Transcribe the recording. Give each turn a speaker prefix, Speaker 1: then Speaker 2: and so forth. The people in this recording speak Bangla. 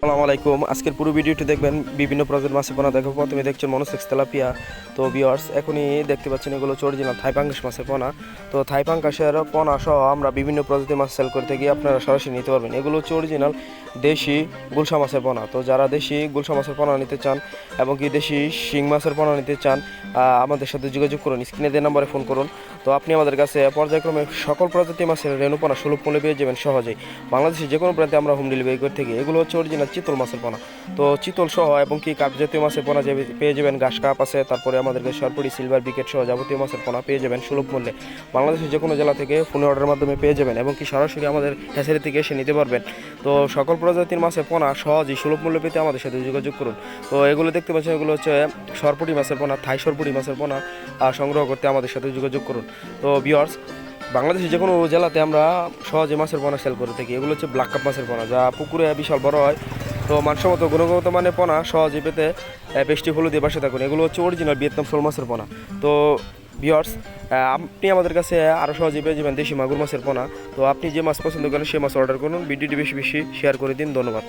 Speaker 1: আসসালামু আলাইকুম। আজকের পুরো ভিডিওটি দেখবেন বিভিন্ন প্রজাতির মাছের পোনা দেখো প্রথমে দেখছেন মনোসেক্স তেলাপিয়া। তো বিয়ার্স এখনই দেখতে পাচ্ছেন এগুলো হচ্ছে অরিজিনাল থাই পাঙ্গাস মাছের পোনা। তো থাই পাঙ্গাসের পোনা সহ আমরা বিভিন্ন প্রজাতির মাছ সেল করতে গিয়ে আপনারা সরাসরি নিতে পারবেন। এগুলো হচ্ছে দেশি গুলশা মাছের পোনা। তো যারা দেশি গুলশা মাছের পোনা নিতে চান এবং কি দেশি শিং মাছের পোনা নিতে চান আমাদের সাথে যোগাযোগ করুন। স্ক্রিনে দিয়ে নাম্বারে ফোন করুন। তো আপনি আমাদের কাছে পর্যায়ক্রমে সকল প্রজাতির মাছের রেণুপোনা সুলভ মূল্যে পেয়ে যাবেন সহজেই। বাংলাদেশের যে কোনো প্রান্তে আমরা হোম ডেলিভারি করে থাকি এগুলো হচ্ছে চিতল মাছের পোনা। তো চিতল সহ এবং কি কাপ জাতীয় মাছের পোনা পেয়ে যাবেন ঘাস কাপ আছে তারপরে আমাদের সরপুরি সিলভার বিকেট সহ যাবতীয় মাছের পোনা পেয়ে যাবেন সুলভ মূল্যে। বাংলাদেশের যে কোনো জেলা থেকে ফোনে অর্ডারের মাধ্যমে পেয়ে যাবেন এবং কি সরাসরি আমাদের হ্যাচারি থেকে এসে নিতে পারবেন। তো সকল প্রজাতির মাছের পোনা সহজেই সুলভ মূল্যে পেতে আমাদের সাথে যোগাযোগ করুন। তো এগুলো দেখতে পাচ্ছেন এগুলো হচ্ছে সরপুরি মাছের পোনা থাই সরপুরি মাছের পোনা আহ, সংগ্রহ করতে আমাদের সাথে যোগাযোগ করুন। তো বিয়ার্স বাংলাদেশের যে কোনো জেলাতে আমরা সহজে মাছের পোনা সেল করে থাকি। এগুলো হচ্ছে ব্ল্যাক কাপ মাছের পোনা যা পুকুরে বিশাল বড় হয়। তো মানসম্মত গুণগত মানের পোনা সহজে পেতে পেস্টি হলুদ দিয়ে বাসে থাকুন। এগুলো হচ্ছে অরিজিনাল ভিয়েতনাম শোল মাছের পোনা। তো ভিওর্স আপনি আমাদের কাছে আরও সহজে পেয়ে যাবেন দেশি মাগুর মাছের পোনা। তো আপনি যে মাছ পছন্দ করেন সেই মাছ অর্ডার করুন। ভিডিওটি বেশি বেশি শেয়ার করে দিন। ধন্যবাদ।